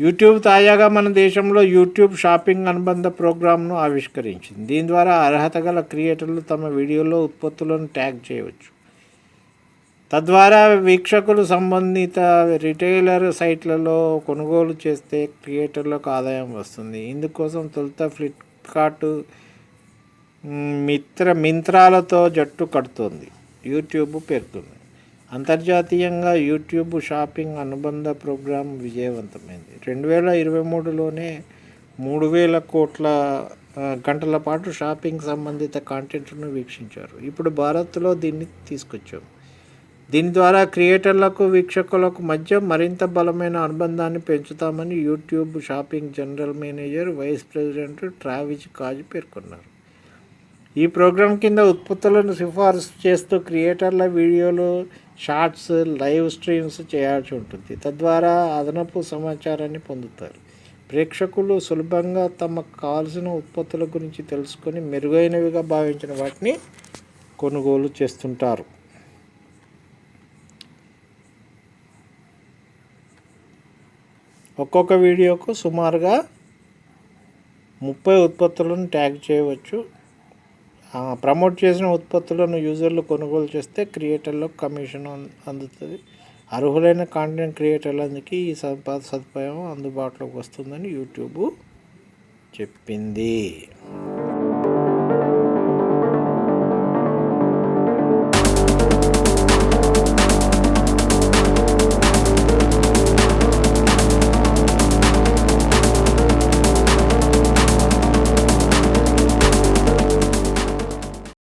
YouTube తాజాగా మన దేశంలో యూట్యూబ్ షాపింగ్ అనుబంధ ప్రోగ్రామ్ను ఆవిష్కరించింది. దీని ద్వారా అర్హత గల క్రియేటర్లు తమ వీడియోలో ఉత్పత్తులను ట్యాగ్ చేయవచ్చు. తద్వారా వీక్షకులు సంబంధిత రిటైలర్ సైట్లలో కొనుగోలు చేస్తే క్రియేటర్లకు ఆదాయం వస్తుంది. ఇందుకోసం తొలుత ఫ్లిప్కార్ట్ మిత్ర మింత్రాలతో జట్టు కడుతోంది. యూట్యూబ్ పేర్కొంది. అంతర్జాతీయంగా యూట్యూబ్ షాపింగ్ అనుబంధ ప్రోగ్రాం విజయవంతమైంది. రెండు వేల ఇరవై మూడులోనే మూడు వేల కోట్ల గంటల పాటు షాపింగ్ సంబంధిత కాంటెంట్ను వీక్షించారు. ఇప్పుడు భారత్లో దీన్ని తీసుకొచ్చాం. దీని ద్వారా క్రియేటర్లకు వీక్షకులకు మధ్య మరింత బలమైన అనుబంధాన్ని పెంచుతామని YouTube shopping general manager vice president Travis Katz పేర్కొన్నారు. ఈ ప్రోగ్రాం కింద ఉత్పత్తులను సిఫార్సు చేస్తూ క్రియేటర్ల వీడియోలు షార్ట్స్ లైవ్ స్ట్రీమ్స్ చేయాల్సి ఉంటుంది. తద్వారా అదనపు సమాచారాన్ని పొందుతారు. ప్రేక్షకులు సులభంగా తమకు కావాల్సిన ఉత్పత్తుల గురించి తెలుసుకొని మెరుగైనవిగా భావించిన వాటిని కొనుగోలు చేస్తుంటారు. ఒక్కొక్క వీడియోకు సుమారుగా ముప్పై ఉత్పత్తులను ట్యాగ్ చేయవచ్చు. ప్రమోట్ చేసిన ఉత్పత్తులను యూజర్లు కొనుగోలు చేస్తే క్రియేటర్లకు కమిషన్ అందుతుంది. అర్హులైన కాంటెంట్ క్రియేటర్లందరికీ ఈ సదుపా సదుపాయం అందుబాటులోకి వస్తుందని యూట్యూబ్ చెప్పింది.